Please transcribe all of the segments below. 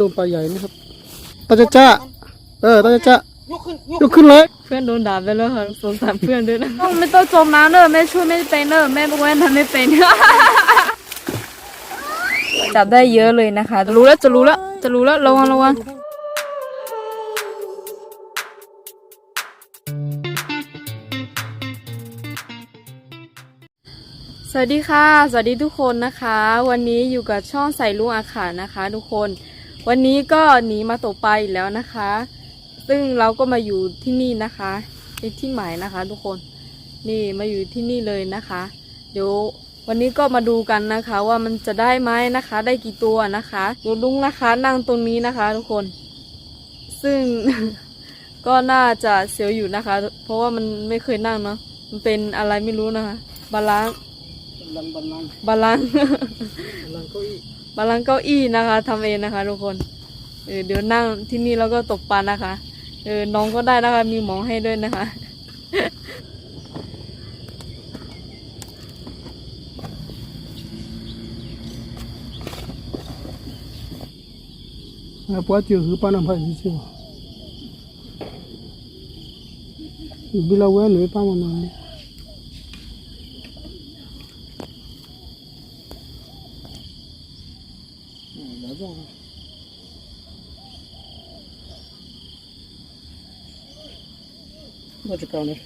โดนปลาใหญ่นะครับตาจะจ้าเออตาจะจ้ายกขึ้นยกยกขึ้นเลยเพื่อนโดนด่าไปแล้วค่ะสงสารเพื่อนด้วยนะ ไม่ต้องจมน้ำเนอะแม่ช่วยไม่เป็นเนอะแม่เว้นทำไม่เป็น จับได้เยอะเลยนะคะจะรู้แล้วจะรู้แล้วจะรู้แล้วระวังระวังสวัสดีค่ะ สวัสดีทุกคนนะคะ วันนี้อยู่กับช่องใส่ลุงอาขานะคะ ทุกคน วันนี้ก็หนีมาตกปลาอีกแล้วนะคะ ซึ่งเราก็มาอยู่ที่นี่นะคะในที่หมายนะคะทุกคน นี่มาอยู่ที่นี่เลยนะคะ เดี๋ยววันนี้ก็มาดูกันนะคะ ว่ามันจะได้ไหมนะคะ ได้กี่ตัวนะคะเดี๋ยวลุงนะคะ นั่งตรงนี้นะคะ ทุกคน ซึ่ง ก็น่าจะเสียวอยู่นะคะ เพราะว่ามันไม่เคยนั่งเนาะมันเป็นอะไรไม่รู้นะคะ บาลานซ์ ลลังก์ บัลลังก์บาลานซ์บัลลังก์เก้าอี้บาลานซ์เก้าอี้นะคะทำเองนะคะทุกคนเออเดี๋ยวนั่งที่นี่แล้วก็ตกปลานะคะเออน้องก็ได้นะคะมีหมอให้ด้วยนะคะอะปัวจือคือปลาน้ำไผ่ที่เชื่ออยู่บิลาเวนหรือปลามันนั่น นี่มาจากเก่าเนี่ย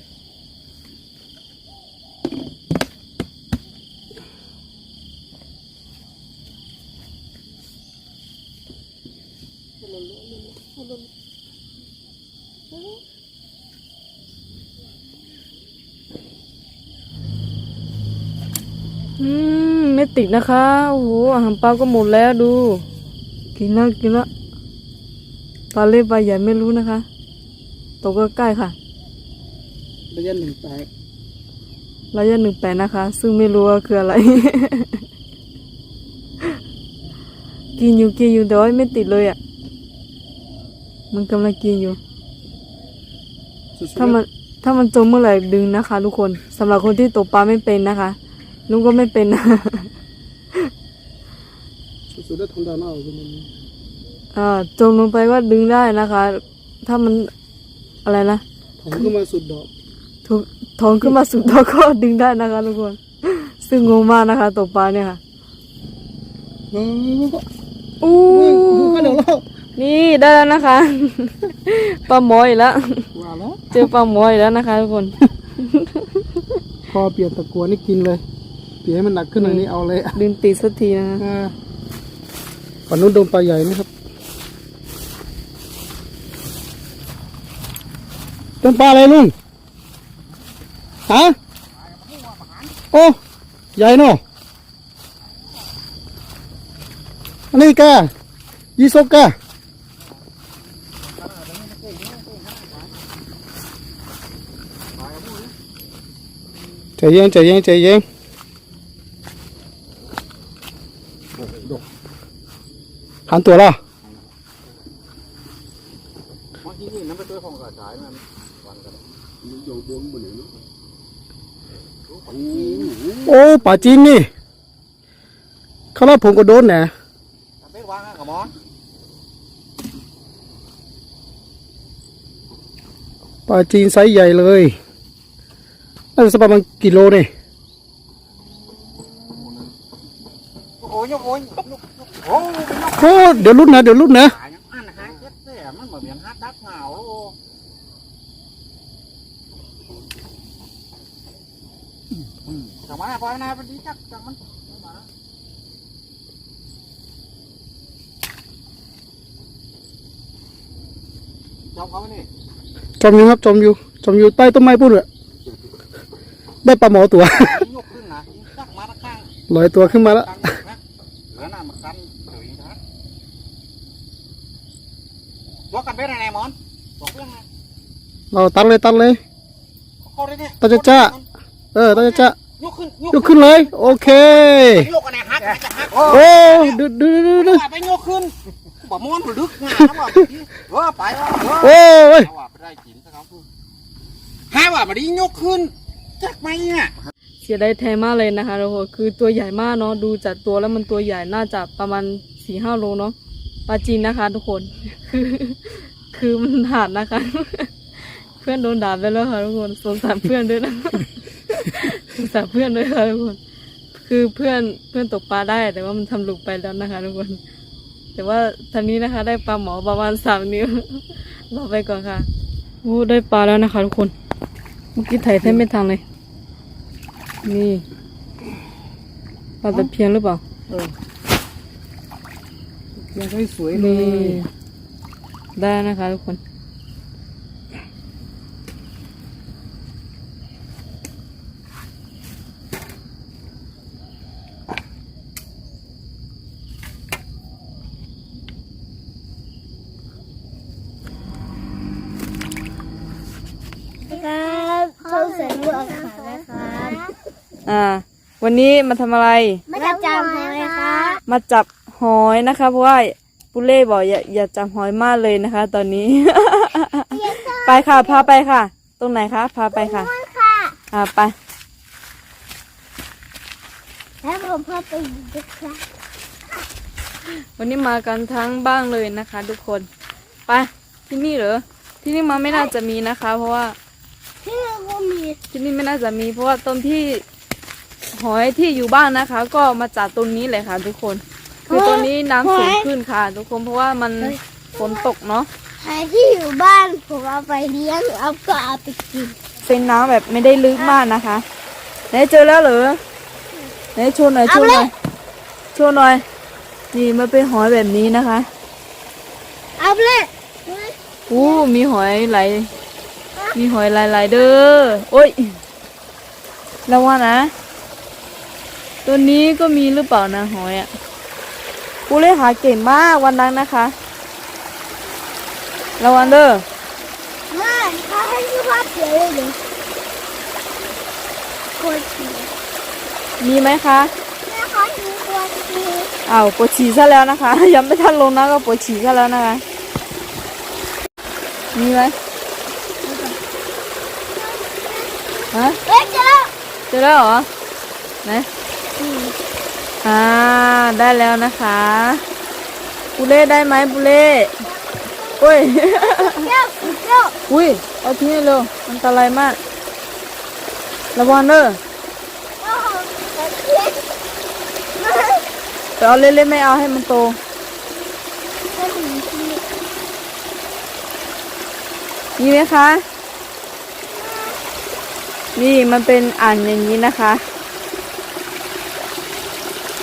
อืม ไม่ติดนะคะ โอ้โห อาหารปลาก็หมดแล้วดู กินแล้วกินแล้วปลาเล็กปลาใหญ่ไม่รู้นะคะ ตกก็ใกล้ค่ะ ระยะหนึ่งแตกระยะหนึ่งแปดนะคะ ซึ่งไม่รู้ว่าคืออะไร กินอยู่กินอยู่แต่ว่าไม่ติดเลยอะ มันกำลังกินอยู่สุดๆถ้ามันถ้ามันจมเมื่อไหร่ดึงนะคะ ทุกคนสำหรับคนที่ตกปลาไม่เป็นนะคะ ลุงก็ไม่เป็นนะสุดๆได้ทองดาวหน้าอยู่ตรงนี้อ่าจมลงไปก็ดึงได้นะคะ ถ้ามันอะไรนะถอนขึ้นมาสุดดอกถูกถอนขึ้นมาสุดตัวก็ดึงได้นะคะทุกคน ซึ่งงงมากนะคะตกปลาเนี่ยค่ะเออก็อู้ดูกันเดี๋ยวเรานี่ได้แล้วนะคะปลาหมออีกแล้วว่าแล้วเจอปลาหมออีกแล้วนะคะทุกคน พอเปลี่ยนตะกัวนี่กินเลย เปลี่ยนให้มันหนักขึ้นหน่อยนี่เอาเลยอะดึงติดสักทีนะคะอ่าฝั่งนู้นโดนปลาใหญ่นะครับโดนปลาอะไรลุงฮะโอ้ใหญ่เนาะอันนี้กะยี่สกกะใจเย็นใจเย็นใจเย็น หันตัวละบางทีนี่น้ำไปตัวของกระจายมันวันกันอยู่บนบนไหนเนาะโอ้ป่าจีนนี่เขาเล่าผมก็โดนนะไปวางกับหมอนป่าจีนไซส์ใหญ่เลยน่าจะสักประมาณกิโลนี่โอ้ยโอ้ยโอ้ยโอ้ เดี๋ยวรุดนะเดี๋ยวรุดนะหายังอันหาเจ็ดแต่มันเหมือนฮัดดักเหงาโอ้จังหวะพอนาพอดีจักจังมันจบเขาเนี่จมอยู่ครับจมอยู่จมอยู่ใต้ต้นไม้ปุ่นเลยได้ปลาหมอตัวลอยตัวขึ้นมาแล้ว กันนะเหลือหน้ามากันเฉยนะ ยกกันไปไหนไหนมอนบอกเรื่องไงเราตัดเลยตัดเลยเขาได้เนี่ยตาจะจ้าเออตาจะจะยกขึ้นยกขึ้นเลย โอเคยกกันไหนฮักจะฮักโอ้ดื้อดื้อดื้อดื้อไปยกขึ้นบอกมอนหรือดึกงานนะบอกเออไปว่าเออโอ้ยเอาว่าไปได้กินซะครับห้าว่ามาดียกขึ้นจักไหมเนี่ยเสียดายแทนมากเลยนะคะทุกคนคือตัวใหญ่มากเนาะดูจากตัวแล้วมันตัวใหญ่น่าจะประมาณสี่ห้าโลเนาะ ปลาจีนนะคะ ทุกคน คือ คือมันหาดนะคะ เพื่อนโดนด่าไปแล้วค่ะทุกคนสงสารเพื่อนด้วยนะสงสารเพื่อนด้วยค่ะทุกคน คือเพื่อนเพื่อนตกปลาได้ แต่ว่ามันทำหลุกไปแล้วนะคะ ทุกคน แต่ว่าทางนี้นะคะ ได้ปลาหมอประมาณสามนิ้วรอไปก่อนค่ะโอ้ได้ปลาแล้วนะคะ ทุกคน เมื่อกี้ไถ่แทบไม่ทันเลย นี่ปลาตะเพียนหรือเปล่าเออ ยังไม่สวยเลนี่ยได้นะคะทุกคนครับช่องแสนรู้อาขานะครับอ่า วันนี้มาทำอะไรไม่จำจำเลยครับ มาจับ หอยนะคะเพราะว่าปุเล่บอกอย่าอย่าจับหอยมากเลยนะคะ ตอนนี้ ไปค่ะพาไปค่ะ ตรงไหนคะพาไปค่ะ ค่ะอ่าไป แล้วผมพาไปดูครับวันนี้มากันทั้งบ้านเลยนะคะ ทุกคน ไปที่นี่เหรอที่นี่มาไม่น่าจะมีนะคะ เพราะว่าที่ก็มีที่นี่ไม่น่าจะมีเพราะว่าตรงที่หอยที่อยู่บ้านนะคะ ก็มาจากตรงนี้เลยค่ะ ทุกคน คือตรงนี้น้ำสูงขึ้นค่ะ ทุกคนเพราะว่ามันฝนตกเนาะใครที่อยู่บ้านผมเอาไปเลี้ยงเอาก็เอาไปกิน เป็นน้ำแบบไม่ได้ลึกมากนะคะไหนเจอแล้วเหรอไหนโชว์หน่อยโชว์หน่อยโชว์หน่อย นี่มันเป็นหอยแบบนี้นะคะเอาไปเลยอู้มีหอยไหลายมีหอยหลายๆเด้อโอ้ยระวังนะ ตัวนี้ก็มีหรือเปล่านะหอยอะ กูเลยหาเก่งมากวันนั้นนะคะระวังเด้อไม่เขาให้ชื่อว่าเสียเลยเลยคนฉี่มีไหมคะแม่เขาถือคนฉี่อ้าวปวดฉี่ซะแล้วนะคะ ยังไม่ทันลงนะก็ปวดฉี่ซะแล้วนะคะ มีไหมฮะเอ๊ะเจอแล้วเจอแล้วเหรอไหน อ่า ได้แล้วนะคะบุเล่ได้ไหมบุเล่โอ้ยเจ้าเจ้าอุ้ย เอาทิ้งให้เร็วอันตรายมาก ระวังเด้อโอ้โหเล็กแต่เอาเล่นๆไม่เอาให้มันโตก็ถึงที่มีไหมคะ นี่มันเป็นอ่านอย่างนี้นะคะ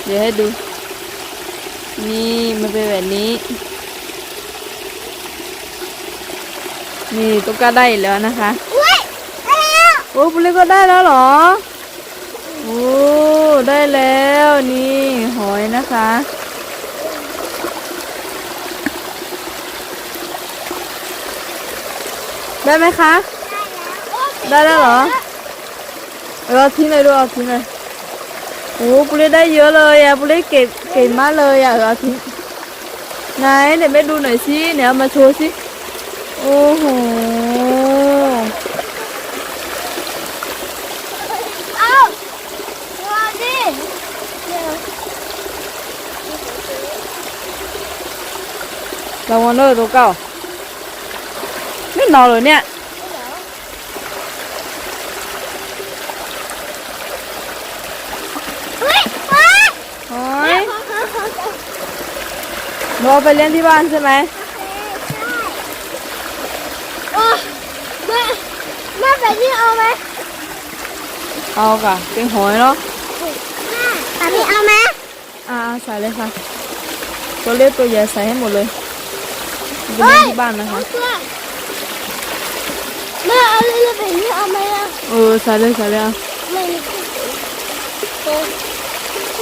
เดี๋ยวให้ดู นี่มันเป็นแบบนี้ นี่ตุ๊กตาได้อีกแล้วนะคะอุ้ยได้แล้วโอ้ปุเล็กก็ได้แล้วเหรอ โอ้ ได้แล้วนี่หอยนะคะ ได้ไหมคะ ได้แล้วเหรอ เราทิ้งเลยด้วยเอาทิ้งเลย โอ้ปุเล็กได้เยอะเลยอะปุเล็กเก็บเก่งมากเลยอะเอาทิ้งไหนเดี๋ยวแม่ดูหน่อยสิเดี๋ยวเอามาโชว์สิโอ้โหเอามาดิเดี๋ยวระวังเด้อตัวเก่าไม่นอนเลยเนี่ย เฮ้ยมา โอ้ยหนูเอา ไปเลี้ยงที่บ้านใช่ไหมโอ้แม่แม่แบบนี้เอาไหมเอาค่ะเป็นหอยเนาะแม่แบบนี้เอาไหมอ่าใส่เลยค่ะ ตัวเล็กตัวใหญ่ใส่ให้หมดเลยเอาไปเลี้ยงที่บ้านนะคะเพื่อนแม่เอาเรื่องแบบนี้เอาไหมอะเออใส่เลยใส่เลยอะไม่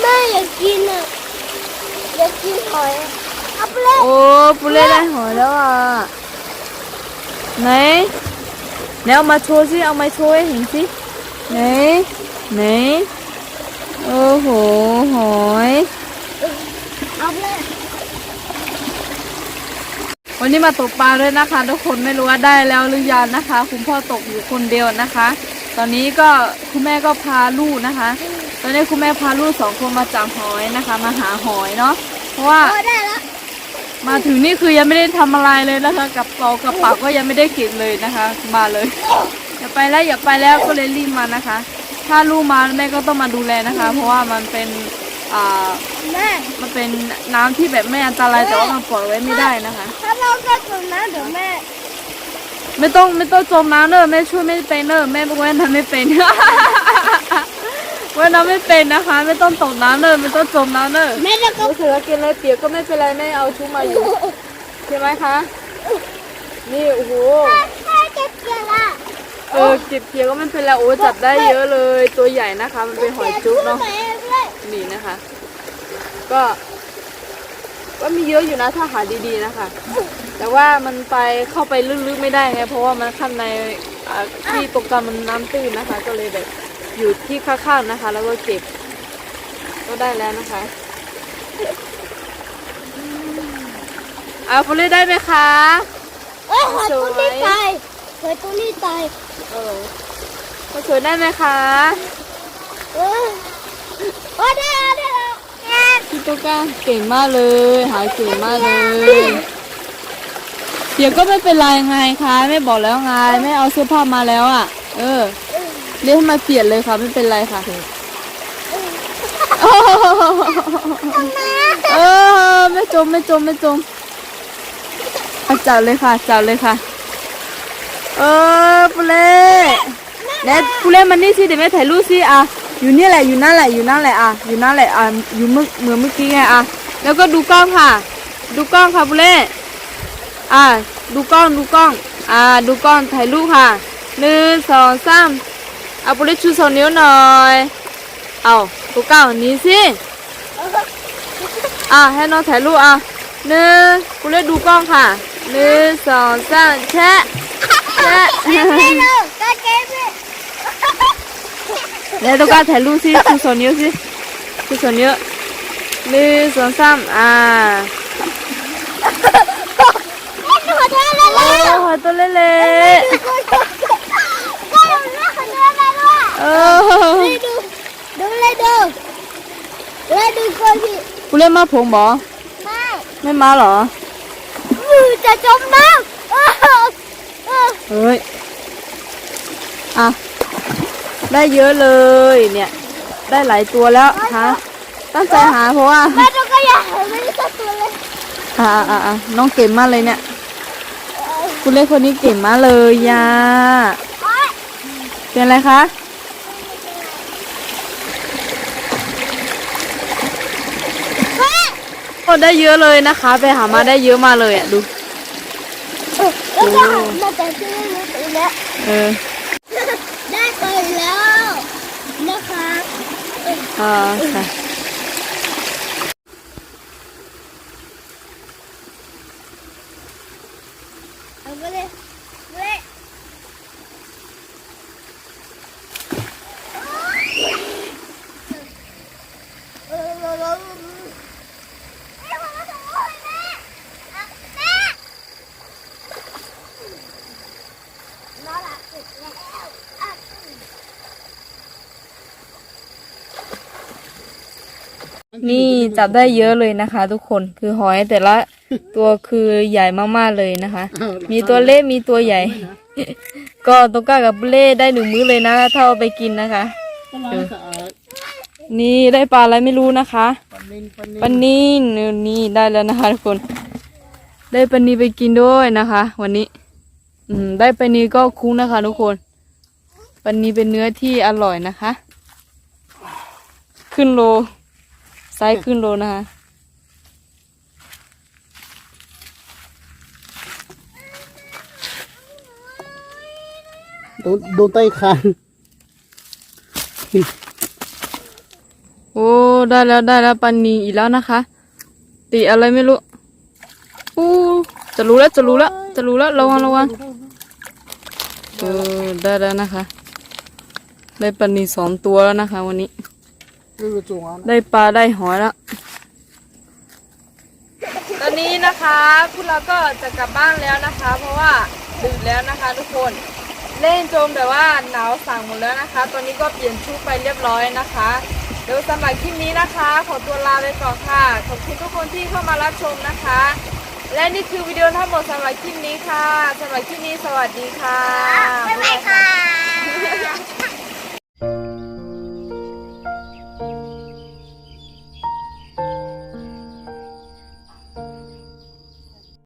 แม่อยากกินอะอยากกินหอย อะเอาไปเลยโอ้ปุเล่ได้หอยแล้วอะไหนไหนเอามาโชว์สิเอามาโชว์ให้เห็นสิไหนไหนโอ้โหหอยเอาเลยวันนี้มาตกปลาด้วยนะคะ ทุกคนไม่รู้ว่าได้แล้วหรือยังนะคะ คุณพ่อตกอยู่คนเดียวนะคะ ตอนนี้ก็คุณแม่ก็พาลูกนะคะ ตอนนี้คุณแม่พาลูกสองคนมาจับหอยนะคะ มาหาหอยเนาะเพราะว่า มาถึงนี่คือยังไม่ได้ทำอะไรเลยนะคะกับเปากระเป๋าก็ยังไม่ได้เก็บเลยนะคะ มาเลย อย่าไปแล้วอย่าไปแล้วก็เลยรีบมานะคะ ถ้าลูกมาแม่ก็ต้องมาดูแลนะคะ เพราะว่ามันเป็นอ่าแม่มันเป็นน้ำที่แบบไม่อันตรายแต่ว่ามันปล่อยไว้ไม่ได้นะคะ ถ้าเราก็จมน้ำเดี๋ยวแม่ ไม่ต้องไม่ต้องจมน้ำเนอะแม่ช่วยไม่เป็นเนอะแม่ว่ายน้ำไม่เป็น ว่ายน้ำไม่เป็นนะคะ ไม่ต้องตกน้ำเนอะไม่ต้องจมน้ำเนอะแม่แล้วก็รู้สึกว่ากินอะไรเปียกก็ไม่เป็นไรแม่เอาชุบมาอยู่ใช่ไหมคะ นี่โอ้โหแม่เก็บเกี่ยวละเออเก็บเปียกก็ไม่เป็นไรโอ้จับได้เยอะเลย ตัวใหญ่นะคะ มันเป็นหอยจุ๊บเนาะแม่ด้วยนี่นะคะ ก็ก็มีเยอะอยู่นะถ้าหาดีๆนะคะ แต่ว่ามันไปเข้าไปลึกๆไม่ได้ไงเพราะว่ามันข้างในอ่าที่ตรงกลางมันน้ำตื้นนะคะ ก็เลยแบบ อยู่ที่ข้างๆนะคะ แล้วก็เก็บ ก็ได้แล้วนะคะเอาฟเล่ได้ไหมคะเอ้ยหอยตัวนี้ตายหอยตัวนี้ตายเออก็สวยได้ไหมคะเออโอ้ได้แล้วได้แล้วแม่พี่ตุ๊กตาเก่งมากเลย หายเก่งมากเลย เดี๋ยวก็ไม่เป็นไรไงคะแม่บอกแล้วไงแม่เอาเสื้อผ้ามาแล้วอะ เออ เรียกให้มาเปลี่ยนเลยค่ะ ไม่เป็นไรค่ะเออไม่จมไม่จมไม่จมเอาจับเลยค่ะจับเลยค่ะ เออปุเล่เน็ตปุเล่มันนี่สิเดี๋ยวแม่ถ่ายรูปสิอะอยู่นี่แหละอยู่นั่นแหละอยู่นั่นแหละอะอยู่นั่นแหละอะอยู่เมื่อเหมือนเมื่อกี้ไงอะแล้วก็ดูกล้องค่ะ ดูกล้องค่ะปุเล่อะดูกล้องดูกล้อง อ่า ดูกล้องถ่ายรูปค่ะหนึ่งสองสาม เอาปุเล่ชูสองนิ้วหน่อย เอาดูกล้องนี้สิ อะให้น้องถ่ายรูปอะหนึ่งปุเล่ดูกล้องค่ะหนึ่งสองสามแชะแชะไม่รู้ก็เก็บเลยแล้วตุ๊กตาถ่ายรูปสิชูสองนิ้วสิชูสองนิ้วหนึ่งสองสามอ่าแม่ขอโทษแล้วโอ้หอยตัวเล็ก ก็ยังไม่ขอโทษแล้วด้วย ๆ เออดูดูเลยดูเลยดูคนที่กูเล่นมาผงบอไม่ไม่มาเหรอมือจะจมน้ำเออเออเฮ้ยอะได้เยอะเลยเนี่ย ได้หลายตัวแล้วฮะตั้งใจหาเพราะว่าแม่ต้องก็อยากเห็นไม่ได้สักตัวเลยอ่าอ่าอ่าน้องเก่งมากเลยเนี่ยกูเล่นคนนี้เก่งมากเลยยาโอ๊ยเป็นอะไรคะ แม่ ก็ได้เยอะเลยนะคะ ไปหามาได้เยอะมากเลยอะดูแล้วก็หันมาแต่ที่ไม่รู้ตัวแล้วเออได้ไปแล้วนะคะอ่าค่ะ เอาไปเลยเว้ยเออเออเออแม่ขอมาส่งลูกให้แม่อะแม่นอนหลับเสร็จแล้วอะ นี่ จับได้เยอะเลยนะคะ ทุกคนคือหอยแต่ละตัวคือใหญ่มากๆเลยนะคะ มีตัวเล็กมีตัวใหญ่ ก็ตกก้ากับเล่ได้หนึ่งมื้อเลยนะถ้าเอาไปกินนะคะก็ล้างสะอาดนี่ได้ปลาอะไรไม่รู้นะคะปันนินปันนินปลานีนนี่ได้แล้วนะคะทุกคน ได้ปลานีไปกินด้วยนะคะ วันนี้ อืม ได้ปลานีก็คุ้มนะคะ ทุกคนปลานีเป็นเนื้อที่อร่อยนะคะ ขึ้นโล ไซส์ขึ้นโลนะคะโดนโดนใต้คานโอ้ได้แล้วได้แล้วปลานีอีกแล้วนะคะ ตีอะไรไม่รู้อู้จะรู้แล้วจะรู้แล้วจะรู้แล้วระวังระวังเออได้แล้วนะคะ ได้ปลานีสองตัวแล้วนะคะ วันนี้ ไม่รู้จงอะได้ปลาได้หอยแล้ว ตอนนี้นะคะพวกเราก็จะกลับบ้านแล้วนะคะ เพราะว่าดึกแล้วนะคะ ทุกคนเล่นจมแต่ว่าหนาวสั่งหมดแล้วนะคะ ตอนนี้ก็เปลี่ยนชุดไปเรียบร้อยนะคะเดี๋ยวสำหรับคลิปนี้นะคะ ขอตัวลาไปก่อนค่ะ ขอบคุณทุกคนที่เข้ามารับชมนะคะ และนี่คือวิดีโอทั้งหมดสำหรับคลิปนี้ค่ะสำหรับคลิปนี้สวัสดีค่ะ บ๊ายบายค่ะ